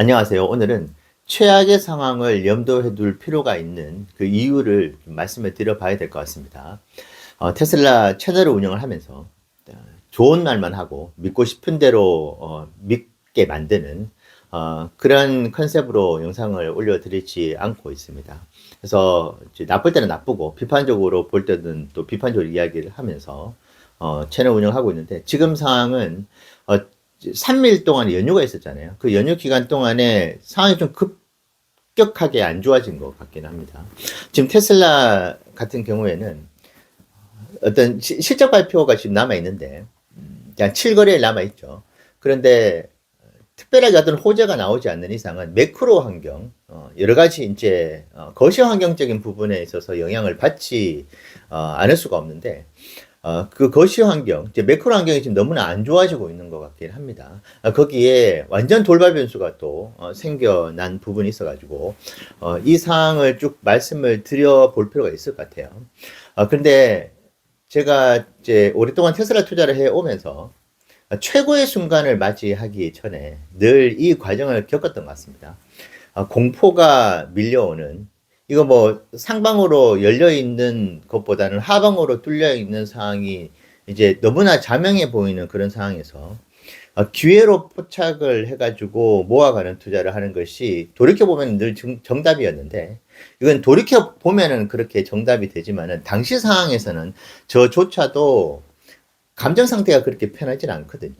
안녕하세요. 오늘은 최악의 상황을 염두에 둘 필요가 있는 그 이유를 좀 말씀을 드려 봐야 될 것 같습니다. 어, 테슬라 채널을 운영을 하면서 어, 좋은 말만 하고 믿고 싶은 대로 어, 믿게 만드는 어, 그런 컨셉으로 영상을 올려드리지 않고 있습니다. 그래서 나쁠 때는 나쁘고 비판적으로 볼 때는 또 비판적으로 이야기를 하면서 어, 채널 운영하고 있는데 지금 상황은 어, 3일 동안 연휴가 있었잖아요. 그 연휴 기간 동안에 상황이 좀 급격하게 안 좋아진 것 같긴 합니다. 지금 테슬라 같은 경우에는 어떤 시- 실적 발표가 지금 남아 있는데, 그냥 7거래일 남아 있죠. 그런데 특별하게 어떤 호재가 나오지 않는 이상은 매크로 환경, 어, 여러 가지 이제 어, 거시 환경적인 부분에 있어서 영향을 받지 어, 않을 수가 없는데, 어, 그 거시 환경, 이제 매크로 환경이 지금 너무나 안 좋아지고 있는 것 같긴 합니다. 어, 거기에 완전 돌발 변수가 또 어, 생겨난 부분이 있어가지고 어, 이 사항을 쭉 말씀을 드려 볼 필요가 있을 것 같아요. 어, 근데 제가 이제 오랫동안 테슬라 투자를 해 오면서 최고의 순간을 맞이하기 전에 늘 이 과정을 겪었던 것 같습니다. 어, 공포가 밀려오는 이거 뭐 상방으로 열려 있는 것보다는 하방으로 뚫려 있는 상황이 이제 너무나 자명해 보이는 그런 상황에서 어, 기회로 포착을 해가지고 모아가는 투자를 하는 것이 돌이켜 보면 늘 정, 정답이었는데 이건 돌이켜 보면은 그렇게 정답이 되지만은 당시 상황에서는 저조차도 감정 상태가 그렇게 편하진 않거든요.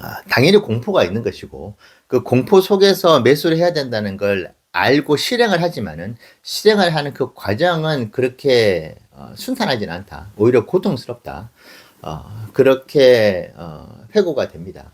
아, 당연히 공포가 있는 것이고 그 공포 속에서 매수를 해야 된다는 걸 알고 실행을 하지만은 실행을 하는 그 과정은 그렇게 어, 순탄하진 않다. 오히려 고통스럽다. 어, 그렇게 어, 회고가 됩니다.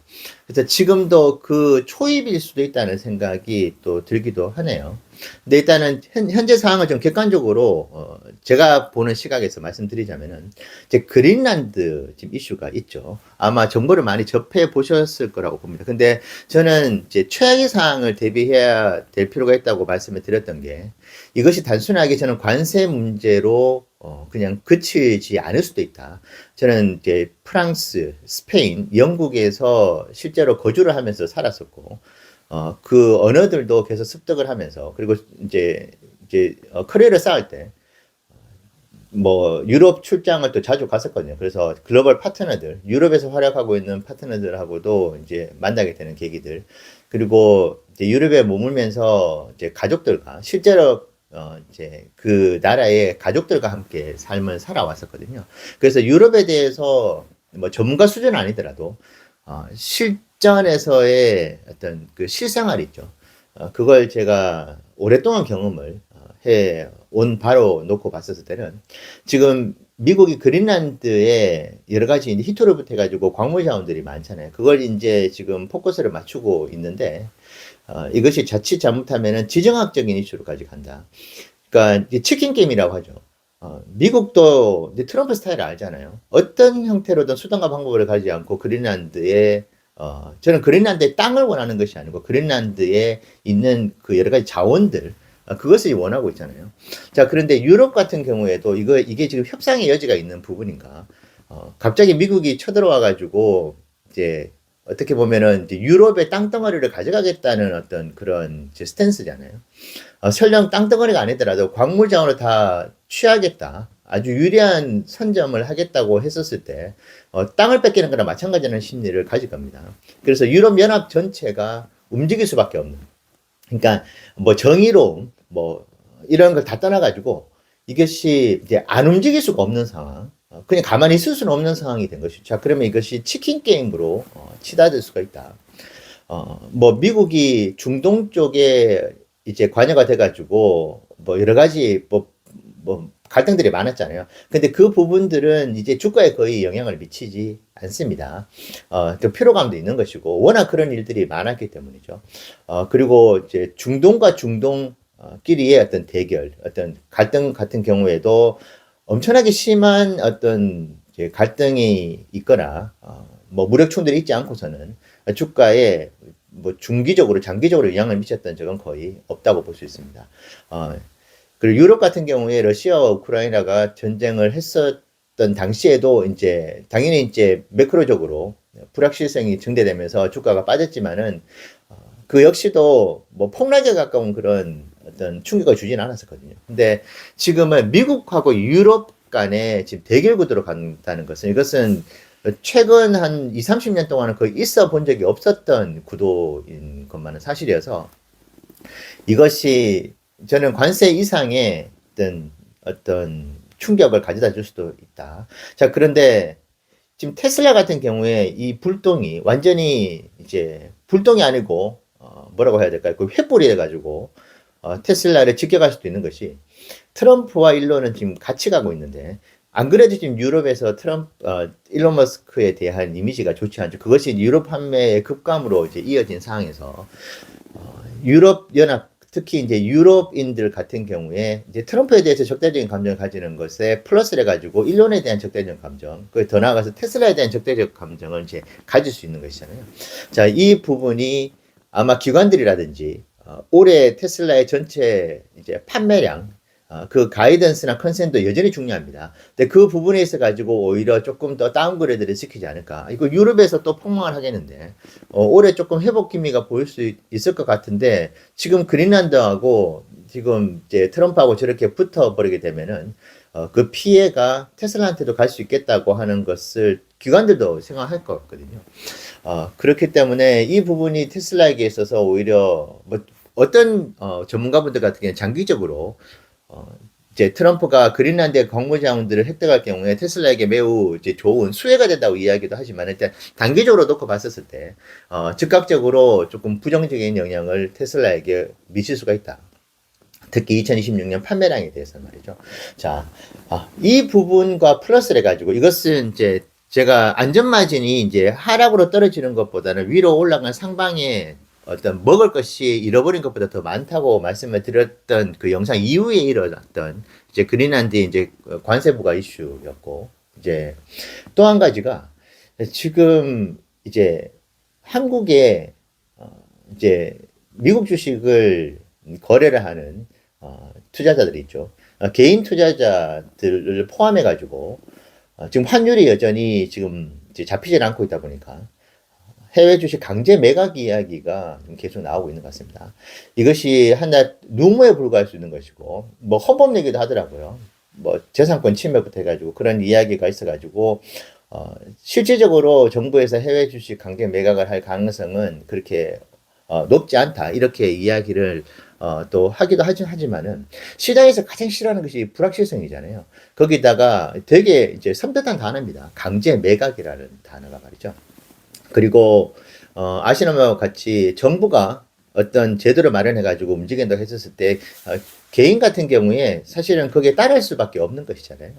그래서 지금도 그 초입일 수도 있다는 생각이 또 들기도 하네요. 근데 일단은 현, 현재 상황을 좀 객관적으로 어, 제가 보는 시각에서 말씀드리자면은 이제 그린란드 지금 이슈가 있죠. 아마 정보를 많이 접해 보셨을 거라고 봅니다. 근데 저는 이제 최악의 상황을 대비해야 될 필요가 있다고 말씀을 드렸던 게 이것이 단순하게 저는 관세 문제로 어, 그냥 그치지 않을 수도 있다. 저는 이제 프랑스, 스페인, 영국에서 실제로 거주를 하면서 살았었고, 어, 그 언어들도 계속 습득을 하면서, 그리고 이제, 이제, 어, 커리어를 쌓을 때, 뭐, 유럽 출장을 또 자주 갔었거든요. 그래서 글로벌 파트너들, 유럽에서 활약하고 있는 파트너들하고도 이제 만나게 되는 계기들, 그리고 이제 유럽에 머물면서 이제 가족들과 실제로 어, 이제 그 나라의 가족들과 함께 삶을 살아왔었거든요. 그래서 유럽에 대해서 뭐 전문가 수준은 아니더라도 어, 실전에서의 어떤 그 실생활 있죠. 어, 그걸 제가 오랫동안 경험을 어, 해온 바로 놓고 봤었을 때는 지금 미국이 그린란드에 여러 가지 히토로부터 해가지고 광물 자원들이 많잖아요. 그걸 이제 지금 포커스를 맞추고 있는데 어, 이것이 자칫 잘못하면은 지정학적인 이슈로까지 간다. 그러니까 치킨 게임이라고 하죠. 어, 미국도 이제 트럼프 스타일을 알잖아요. 어떤 형태로든 수단과 방법을 가지 않고 그린란드에 어, 저는 그린란드의 땅을 원하는 것이 아니고 그린란드에 있는 그 여러 가지 자원들 어, 그것을 원하고 있잖아요. 자, 그런데 유럽 같은 경우에도 이거 이게 지금 협상의 여지가 있는 부분인가? 어, 갑자기 미국이 쳐들어와 가지고 이제 어떻게 보면은 이제 유럽의 땅덩어리를 가져가겠다는 어떤 그런 이제 스탠스잖아요. 어, 설령 땅덩어리가 아니더라도 광물 자원을 다 취하겠다. 아주 유리한 선점을 하겠다고 했었을 때 어, 땅을 뺏기는 거나 마찬가지라는 심리를 가질 겁니다. 그래서 유럽 연합 전체가 움직일 수밖에 없는. 그러니까 뭐 정의로움 뭐 이런 걸 다 떠나가지고 이것이 이제 안 움직일 수가 없는 상황. 어, 그냥 가만히 있을 수는 없는 상황이 된 것이죠. 자, 그러면 이것이 치킨 게임으로 어, 치닫을 수가 있다. 어, 뭐 미국이 중동 쪽에 이제 관여가 돼가지고 뭐 여러 가지 뭐, 뭐 갈등들이 많았잖아요. 근데 그 부분들은 이제 주가에 거의 영향을 미치지 않습니다. 어, 또 피로감도 있는 것이고 워낙 그런 일들이 많았기 때문이죠. 어, 그리고 이제 중동과 중동 어, 끼리의 어떤 대결, 어떤 갈등 같은 경우에도 엄청나게 심한 어떤 이제 갈등이 있거나 어, 뭐 무력 충돌이 있지 않고서는 주가에 뭐 중기적으로 장기적으로 영향을 미쳤던 적은 거의 없다고 볼 수 있습니다. 어, 그리고 유럽 같은 경우에 러시아와 우크라이나가 전쟁을 했었던 당시에도 이제 당연히 이제 매크로적으로 불확실성이 증대되면서 주가가 빠졌지만은 어, 그 역시도 뭐 폭락에 가까운 그런 어떤 충격을 주진 않았었거든요. 근데 지금은 미국하고 유럽 간에 지금 대결 구도로 간다는 것은 이것은 최근 한 2, 30년 동안은 거의 있어 본 적이 없었던 구도인 것만은 사실이어서 이것이 저는 관세 이상의 어떤 어떤 충격을 가져다 줄 수도 있다. 자, 그런데 지금 테슬라 같은 경우에 이 불똥이 완전히 이제 불똥이 아니고 어, 뭐라고 해야 될까요? 그 횃불이 돼가지고 어, 테슬라를 지켜갈 수도 있는 것이 트럼프와 일론은 지금 같이 가고 있는데 안 그래도 지금 유럽에서 트럼프 어, 일론 머스크에 대한 이미지가 좋지 않죠. 그것이 유럽 판매의 급감으로 이제 이어진 상황에서 어, 유럽 연합 특히 이제 유럽인들 같은 경우에 이제 트럼프에 대해서 적대적인 감정을 가지는 것에 플러스를 가지고 일론에 대한 적대적 감정, 그더 나아가서 테슬라에 대한 적대적 감정을 이제 가질 수 있는 것이잖아요. 자, 이 부분이 아마 기관들이라든지 어, 올해 테슬라의 전체 이제 판매량 어, 그 가이던스나 컨센도 여전히 중요합니다. 근데 그 부분에 있어 가지고 오히려 조금 더 다운그레이드를 시키지 않을까. 이거 유럽에서 또 폭망을 하겠는데 어, 올해 조금 회복 기미가 보일 수 있을 것 같은데 지금 그린란드하고 지금 이제 트럼프하고 저렇게 붙어 버리게 되면은 어, 그 피해가 테슬라한테도 갈 수 있겠다고 하는 것을 기관들도 생각할 것 같거든요. 어, 그렇기 때문에 이 부분이 테슬라에게 있어서 오히려 뭐 어떤 어, 전문가분들 같은 경우는 장기적으로 어, 이제 트럼프가 그린란드의 광물자원들을 획득할 경우에 테슬라에게 매우 이제 좋은 수혜가 된다고 이야기도 하지만 일단 단기적으로 놓고 봤었을 때 어, 즉각적으로 조금 부정적인 영향을 테슬라에게 미칠 수가 있다. 특히 2026년 판매량에 대해서 말이죠. 자, 아, 이 부분과 플러스를 가지고 이것은 이제 제가 안전마진이 이제 하락으로 떨어지는 것보다는 위로 올라간 상방에 어떤 먹을 것이 잃어버린 것보다 더 많다고 말씀을 드렸던 그 영상 이후에 일어났던 이제 그린란드의 이제 관세부가 이슈였고 이제 또 한 가지가 지금 이제 한국에 어 이제 미국 주식을 거래를 하는 어 투자자들이 있죠. 어 개인 투자자들을 포함해 가지고 어 지금 환율이 여전히 지금 잡히질 않고 있다 보니까 해외 주식 강제 매각 이야기가 계속 나오고 있는 것 같습니다. 이것이 하나 누모에 불과할 수 있는 것이고, 뭐 헌법 얘기도 하더라고요. 뭐 재산권 침해부터 해가지고 그런 이야기가 있어가지고, 어, 실질적으로 정부에서 해외 주식 강제 매각을 할 가능성은 그렇게 어, 높지 않다. 이렇게 이야기를 어, 또 하기도 하지, 하지만은 시장에서 가장 싫어하는 것이 불확실성이잖아요. 거기다가 되게 이제 섬뜩한 단어입니다. 강제 매각이라는 단어가 말이죠. 그리고 어, 아시는 바와 같이 정부가 어떤 제도를 마련해 가지고 움직인다고 했었을 때 어, 개인 같은 경우에 사실은 거기에 따를 수밖에 없는 것이잖아요.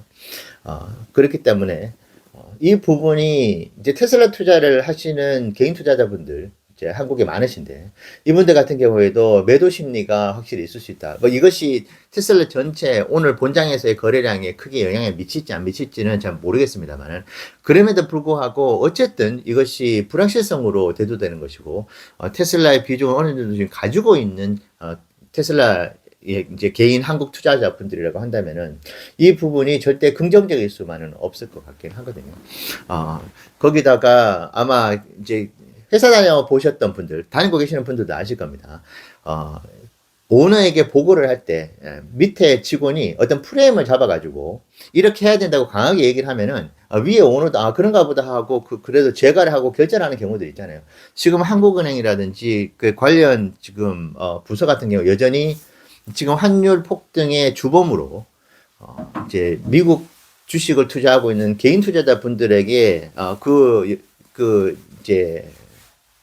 어, 그렇기 때문에 어, 이 부분이 이제 테슬라 투자를 하시는 개인 투자자분들 이제 한국에 많으신데 이분들 같은 경우에도 매도 심리가 확실히 있을 수 있다. 뭐 이것이 테슬라 전체 오늘 본장에서의 거래량에 크게 영향을 미칠지 안 미칠지는 잘 모르겠습니다만은 그럼에도 불구하고 어쨌든 이것이 불확실성으로 대두되는 것이고 어, 테슬라의 비중을 어느 정도 지금 가지고 있는 어, 테슬라 예, 이제 개인 한국 투자자 분들이라고 한다면은 이 부분이 절대 긍정적일 수만은 없을 것 같긴 하거든요. 어, 거기다가 아마 이제 회사 다녀 보셨던 분들, 다니고 계시는 분들도 아실 겁니다. 어, 오너에게 보고를 할 때 밑에 직원이 어떤 프레임을 잡아가지고 이렇게 해야 된다고 강하게 얘기를 하면은 어, 위에 오너도 아 그런가 보다 하고 그, 그래도 제가를 하고 결제하는 경우들 있잖아요. 지금 한국은행이라든지 그 관련 지금 어, 부서 같은 경우 여전히 지금 환율 폭등의 주범으로 어, 이제 미국 주식을 투자하고 있는 개인 투자자 분들에게 어, 그, 그 이제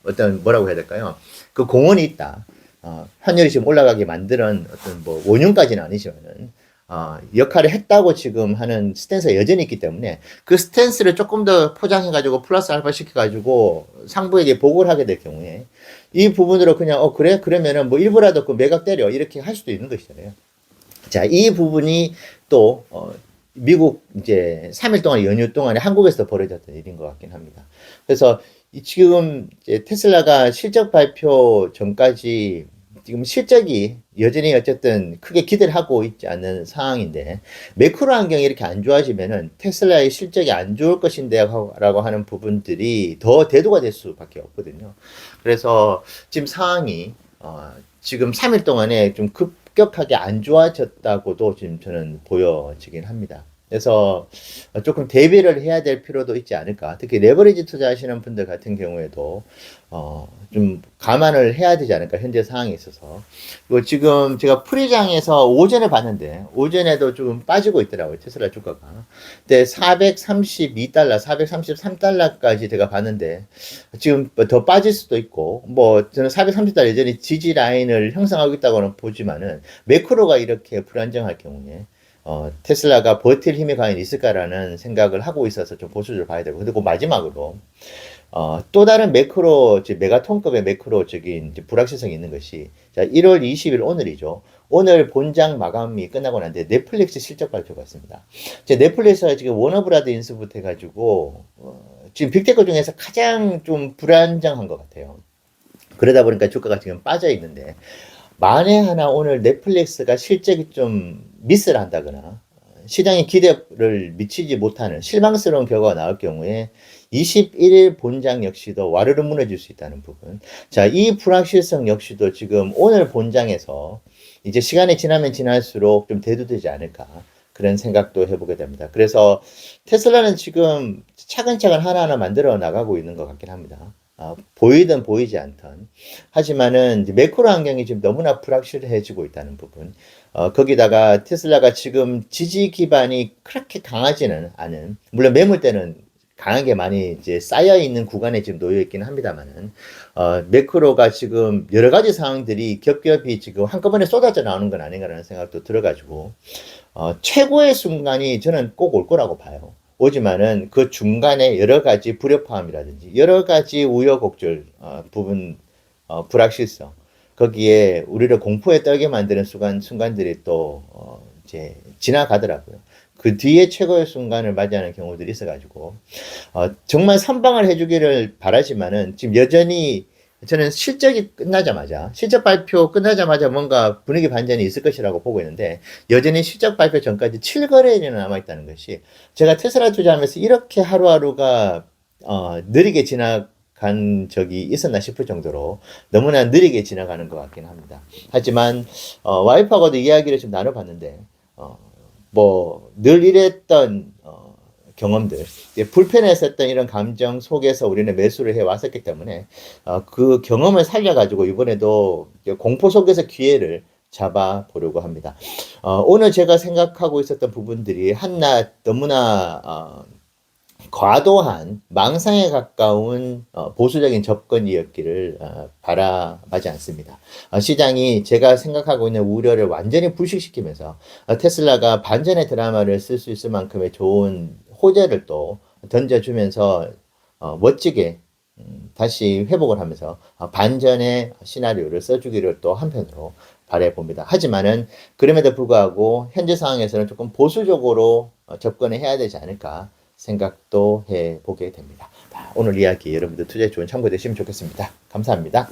어떤 뭐라고 해야 될까요? 그 공헌이 있다. 어, 환율이 지금 올라가게 만드는 어떤 뭐 원흉까지는 아니지만은 어, 역할을 했다고 지금 하는 스탠스가 여전히 있기 때문에 그 스탠스를 조금 더 포장해가지고 플러스 알파 시켜가지고 상부에게 보고를 하게 될 경우에 이 부분으로 그냥 어 그래 그러면은 뭐 일부라도 그 매각 때려 이렇게 할 수도 있는 것이잖아요. 자, 이 부분이 또 어, 미국 이제 3일 동안 연휴 동안에 한국에서 벌어졌던 일인 것 같긴 합니다. 그래서 이 지금 이제 테슬라가 실적 발표 전까지 지금 실적이 여전히 어쨌든 크게 기대를 하고 있지 않는 상황인데 매크로 환경이 이렇게 안 좋아지면은 테슬라의 실적이 안 좋을 것인데라고 하는 부분들이 더 대두가 될 수밖에 없거든요. 그래서 지금 상황이 어, 지금 3일 동안에 좀 급격하게 안 좋아졌다고도 지금 저는 보여지긴 합니다. 그래서 조금 대비를 해야 될 필요도 있지 않을까. 특히 레버리지 투자하시는 분들 같은 경우에도 어, 좀 감안을 해야 되지 않을까. 현재 상황에 있어서. 그리고 지금 제가 프리장에서 오전에 봤는데 오전에도 좀 빠지고 있더라고요. 테슬라 주가가. 근데 432달러, 433달러까지 제가 봤는데 지금 뭐더 빠질 수도 있고 뭐 저는 430달러 여전히 지지 라인을 형성하고 있다고는 보지만은 매크로가 이렇게 불안정할 경우에 어, 테슬라가 버틸 힘이 과연 있을까라는 생각을 하고 있어서 좀 보수적으로 봐야 되고 그리고 마지막으로 어, 또 다른 매크로 메가톤급의 매크로적인 불확실성이 있는 것이 자 1월 20일 오늘이죠. 오늘 본장 마감이 끝나고 난데 넷플릭스 실적 발표가 있습니다. 이제 넷플릭스가 지금 워너브라더 인수부터 해가지고 어, 지금 빅테크 중에서 가장 좀 불안정한 것 같아요. 그러다 보니까 주가가 지금 빠져 있는데 만에 하나 오늘 넷플릭스가 실적이 좀 미스를 한다거나 시장의 기대를 미치지 못하는 실망스러운 결과가 나올 경우에 21일 본장 역시도 와르르 무너질 수 있다는 부분. 자, 이 불확실성 역시도 지금 오늘 본장에서 이제 시간이 지나면 지날수록 좀 대두되지 않을까. 그런 생각도 해보게 됩니다. 그래서 테슬라는 지금 차근차근 하나하나 만들어 나가고 있는 것 같긴 합니다. 아, 보이든 보이지 않든. 하지만은 매크로 환경이 지금 너무나 불확실해지고 있다는 부분. 어, 거기다가 테슬라가 지금 지지 기반이 그렇게 강하지는 않은, 물론 매물대는 강하게 많이 이제 쌓여 있는 구간에 지금 놓여 있기는 합니다만은, 어, 매크로가 지금 여러 가지 상황들이 겹겹이 지금 한꺼번에 쏟아져 나오는 건 아닌가라는 생각도 들어가지고, 어, 최고의 순간이 저는 꼭 올 거라고 봐요. 오지만은 그 중간에 여러 가지 불협화음이라든지 여러 가지 우여곡절 어, 부분 어, 불확실성 거기에 우리를 공포에 떨게 만드는 순간 순간들이 또 어, 이제 지나가더라고요. 그 뒤에 최고의 순간을 맞이하는 경우들이 있어가지고 어, 정말 선방을 해주기를 바라지만은 지금 여전히 저는 실적이 끝나자마자 실적 발표 끝나자마자 뭔가 분위기 반전이 있을 것이라고 보고 있는데 여전히 실적 발표 전까지 7거래일이 남아 있다는 것이 제가 테슬라 투자하면서 이렇게 하루하루가 어, 느리게 지나간 적이 있었나 싶을 정도로 너무나 느리게 지나가는 것 같긴 합니다. 하지만 어, 와이프하고도 이야기를 좀 나눠봤는데 어, 뭐 늘 이랬던 어, 경험들, 불편했었던 이런 감정 속에서 우리는 매수를 해 왔었기 때문에 어, 그 경험을 살려가지고 이번에도 공포 속에서 기회를 잡아 보려고 합니다. 어, 오늘 제가 생각하고 있었던 부분들이 한낱 너무나 어, 과도한 망상에 가까운 어, 보수적인 접근이었기를 어, 바라마지 않습니다. 어, 시장이 제가 생각하고 있는 우려를 완전히 불식시키면서 어, 테슬라가 반전의 드라마를 쓸 수 있을 만큼의 좋은 호재를 또 던져주면서 어, 멋지게 음, 다시 회복을 하면서 어, 반전의 시나리오를 써주기를 또 한편으로 바라봅니다. 하지만은 그럼에도 불구하고 현재 상황에서는 조금 보수적으로 어, 접근을 해야 되지 않을까 생각도 해보게 됩니다. 자, 오늘 이야기 여러분들 투자에 좋은 참고 되시면 좋겠습니다. 감사합니다.